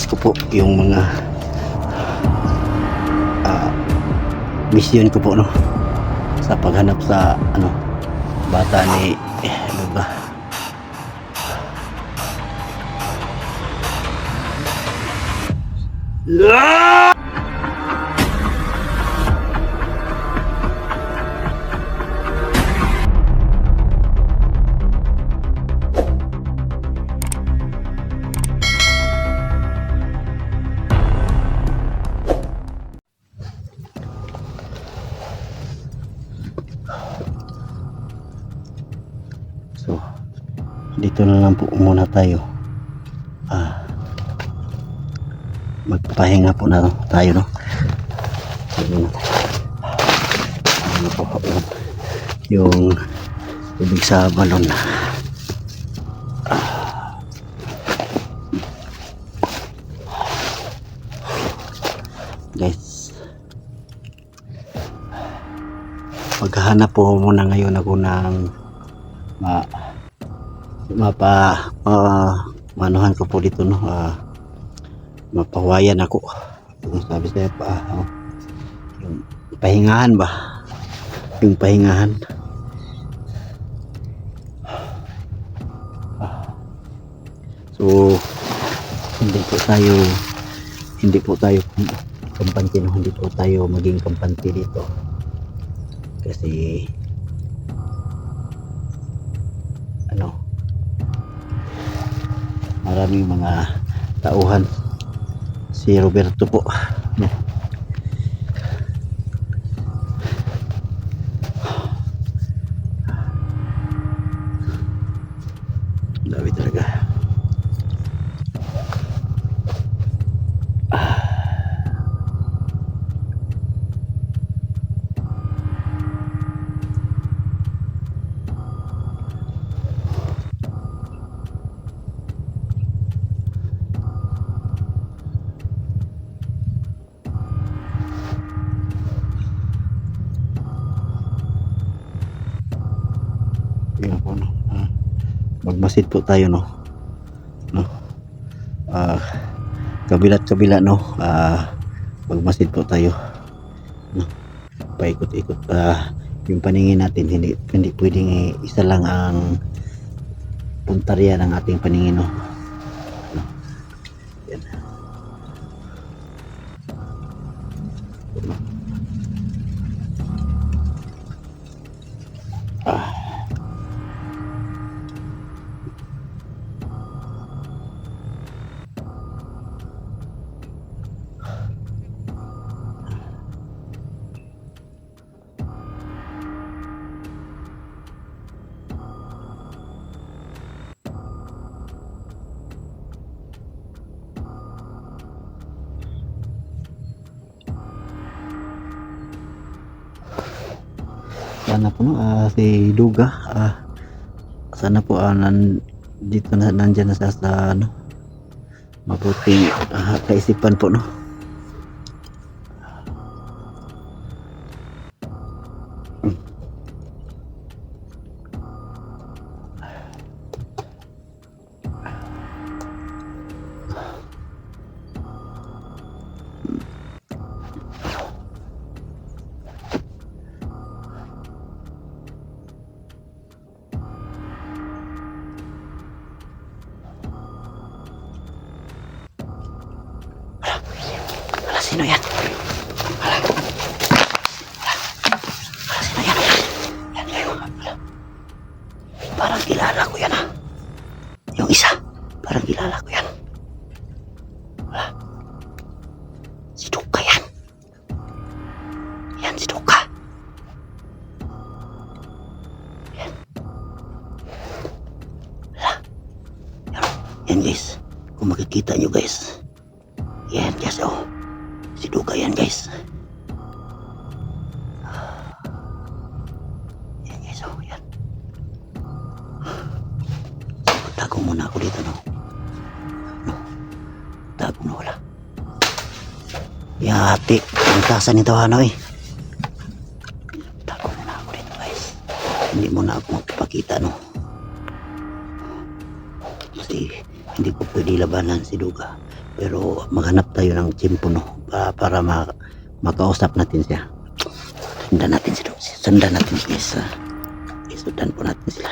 malutas ko po yung mga ah, mission ko po no sa paghanap sa ano bata ni eh, Luga. So, dito na lang po muna tayo. Ah, magpapahinga po na tayo, no? Na. Ano po yun? Yung tubig sa balon. Ah. Guys, maghahanap po muna ngayon ako ng ma mapa uh, manuhan ko po dito no? Ah, mapawayan ako. Yung sabi sa pa ah, yung pahingahan ba? Yung pahingahan. Ah. so hindi po tayo hindi po tayo kampante no? Hindi po tayo maging kampante dito. Kasi ano maraming mga tauhan. Si Roberto po no? dami talaga Yun po, no? Ah, magmasid po tayo, no? No? Ah, kabilat kabila, no? Ah, magmasid po tayo. No? Paikot-ikot. Ah, yung paningin natin, hindi, hindi pwedeng isa lang ang puntarya ng ating paningin? No? Sana po no? Ah, si Duga ah, sana po ah, nan, dito na nandyan na sa, sa ano mabuting ah, kaisipan po no sino yan? Yan? Si Duka yan. Yan, si Duka. Yan. Yan, guys. Kung makikita nyo guys. Yan guys, oh. Duga yan guys. Yan guys, oh. Yan. Tago muna ako dito, no? No. Tago na wala. Yati. Ang tasa nito, ano eh. Tago muna ako dito, guys. Hindi muna ako magpapakita, no? Kasi hindi ko pwede labanan si Duga. Pero maghanap tayo ng tiyempo no para, para ma, makausap natin siya. Sundan natin si Duga. Sundan natin guys. ah. Isundan po natin sila.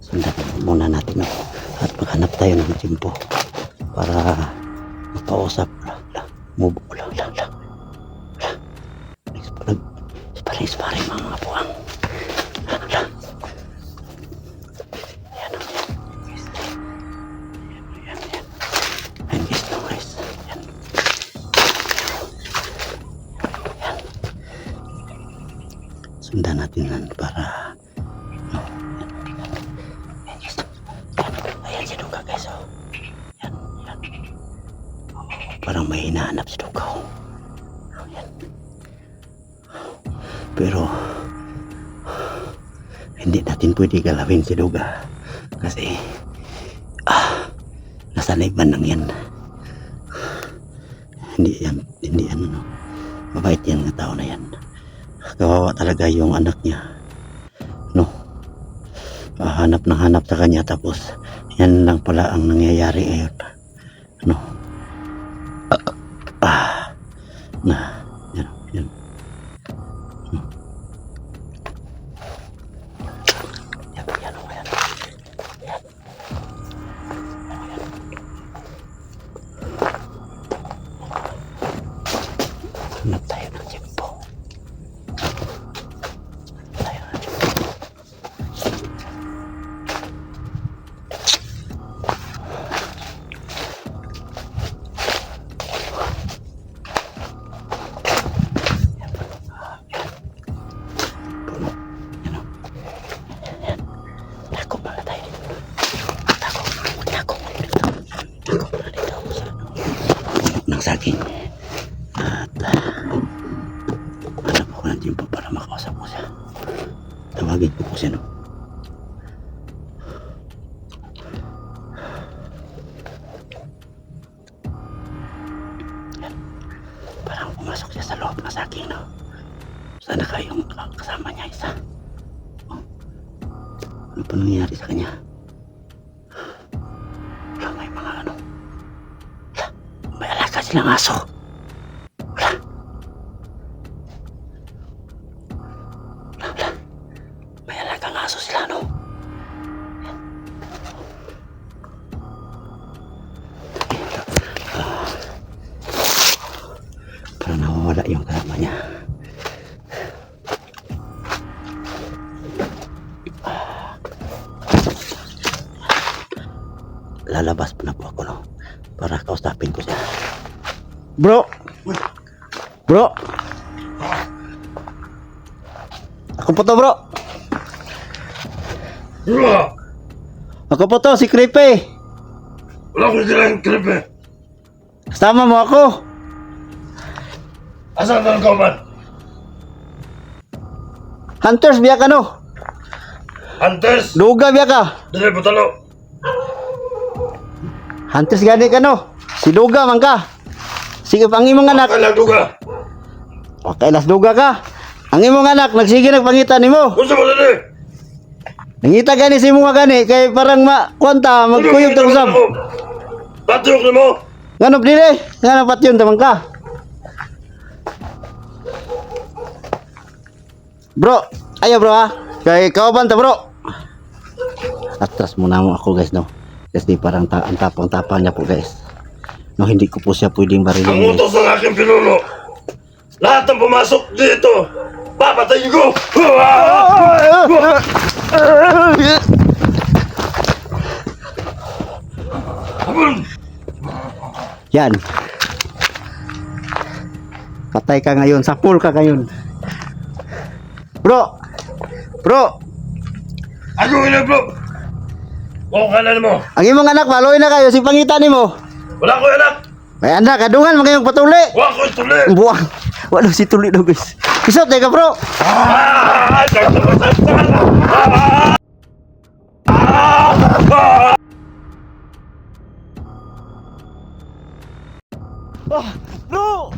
Sundan muna natin ako at maghanap tayo ng tiyempo parang may hinahanap si Duga oh. Oh, yan. Pero hindi natin pwede galawin si Duga kasi ah, nasanay ba nang yan hindi yan hindi yan no. mabait yan nga tao na yan kawawa talaga yung anak niya no Ah, hanap na hanap sa kanya tapos yan lang pala ang nangyayari ngayon ano na Saging. At hanap ako ng timpo para makausap ko siya. Tawagin ko po siya no. Yan. Parang pumasok siya sa loob ng saging no. Sana kayong kasama niya isa. Oh. Ano pa nangyayari sa kanya? Silang aso. Wala. Wala, wala. May alagang aso sila, no? Parang nawawala yung kasama niya. lalabas pa na po ako no para kausapin ko siya bro bro ako po to bro Bro! ako po to si Creepy Wala ko silang kripe. kasama mo ako Asan ka ka man? hunters biya ka no Hunters! luga biya ka Dali po talo. hunters gani ka no si luga man ka sige ang imong anak Kailang duga. okay las luga ka ang imong anak nagsige nagpangita nimo Gusto mo dali? nangita gani si mo nga gani kay parang ma kwanta magkuyog ta usab Patrok na mo. Nganop dili, nganop pat yun tamang ka. Bro, ayo bro ha. Kay kauban ta bro. Atras muna mo ako guys no. Kasi parang ta ang tapang-tapang niya po guys. No, hindi ko po siya pwedeng Ang barilin guys. utos ng aking pinuno. Lahat ng pumasok dito. Papatayin ko. Yan. Patay ka ngayon, sapul ka ngayon. Bro! Bro! Ako ina bro. Kung kanan mo. Ang imong anak, maloy na kayo, si pangitan nimo. Wala ko anak. May anak, kadungan, mga patuli. Wala ko ituli. Buwang. Wala si tuli daw guys. Isot teka bro. Ah! Ah, bro!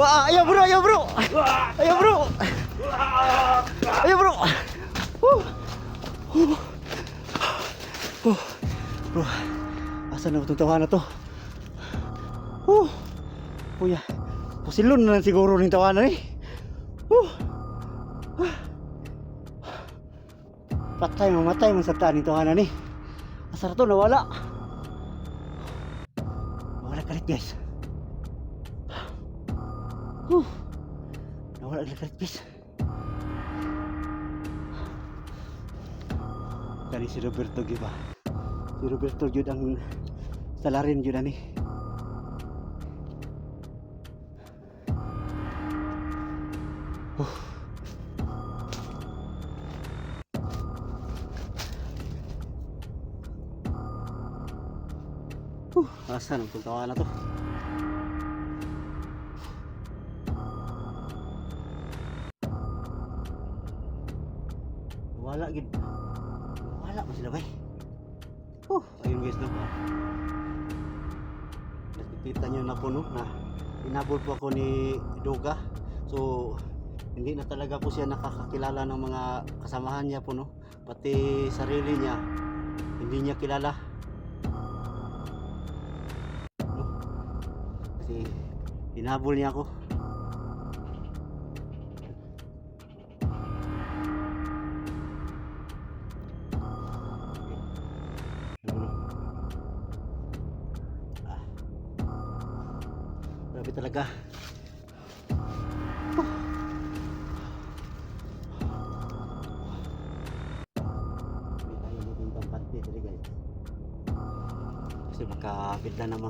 Ah, ayaw bro, ayaw bro! Ayaw bro! Ayaw bro! Huh. Huh. Huh. Bro, asan na itong tawa na to? Huh. Kuya, pusilon na lang siguro ng tawanan eh. Huh. Patay, mamatay man sa taan ng tawanan eh. Asar to, nawala. Nawala kalit guys. Huh. Nawala kalit guys. Kani si Roberto Giba. Si Roberto jud ang salarin jud ani. Huh, asan ang tawa na to? Wala gid. Wala mo sila bay. Huh, ayun guys no. Nakikita niyo na po no na inabol po ako ni Duga. So hindi na talaga po siya nakakakilala ng mga kasamahan niya po no. Pati sarili niya hindi niya kilala. No? Kasi hinabol niya ako.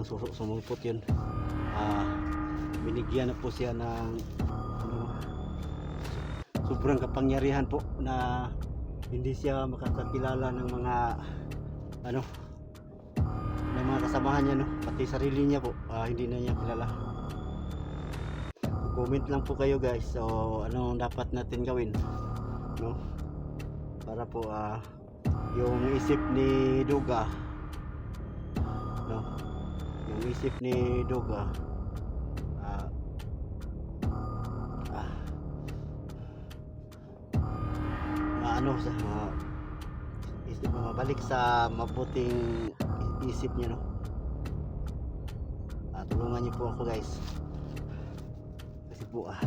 Susu- sumulpot yun. Ah, binigyan na po siya ng ano, sobrang kapangyarihan po na hindi siya makakakilala ng mga ano ng mga kasamahan niya no? Pati sarili niya po ah, hindi na niya kilala. Comment lang po kayo guys so ano dapat natin gawin no? Para po ah, yung isip ni Duga no isip ni Duga ah, ah, maano sa mga isip mabalik sa mabuting isip niyo no? Ah, tulungan niyo po ako guys. Kasi po ah,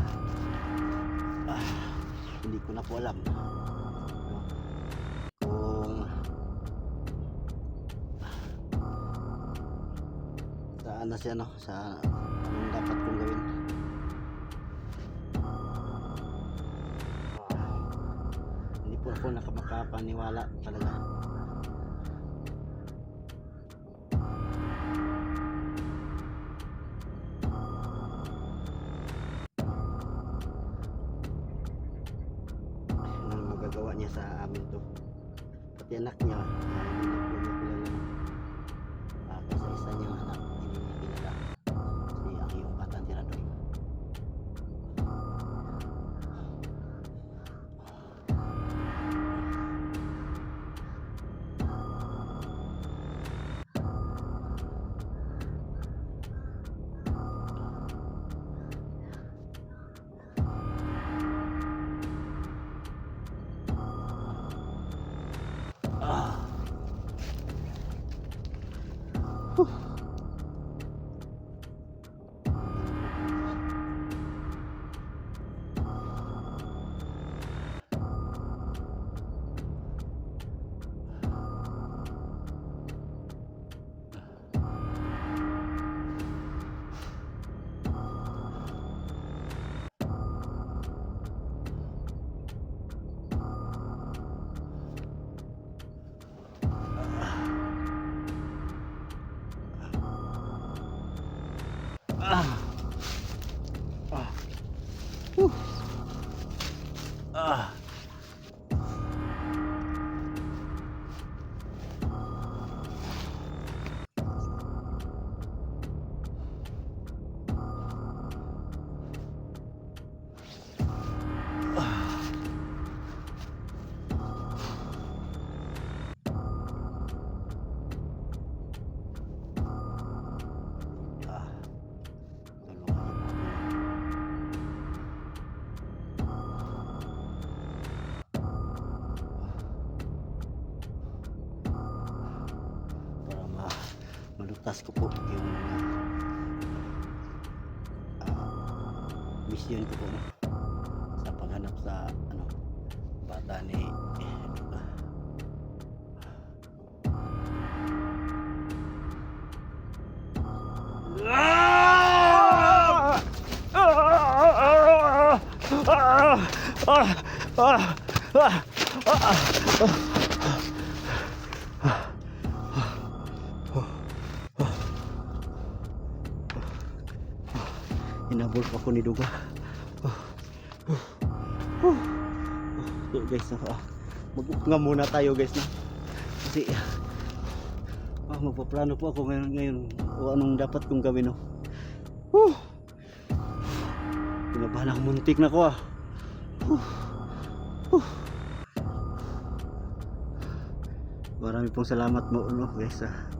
ah hindi ko na po alam saan na siya no sa anong dapat kong gawin. Hindi po ako nakamakapaniwala talaga malutas ko po yung mga ah, mission ko po no? sa paghanap sa ano bata ni ah, Hinabol pa ako ni Duga. So guys, ah, mag-upnga muna tayo guys na. Kasi ah, magpaplano po ako ngayon, ngayon o anong dapat kong gawin no. Whew. Pinabahan ako muntik na ko ah. Whew. Whew. Marami pong salamat mo no guys ah.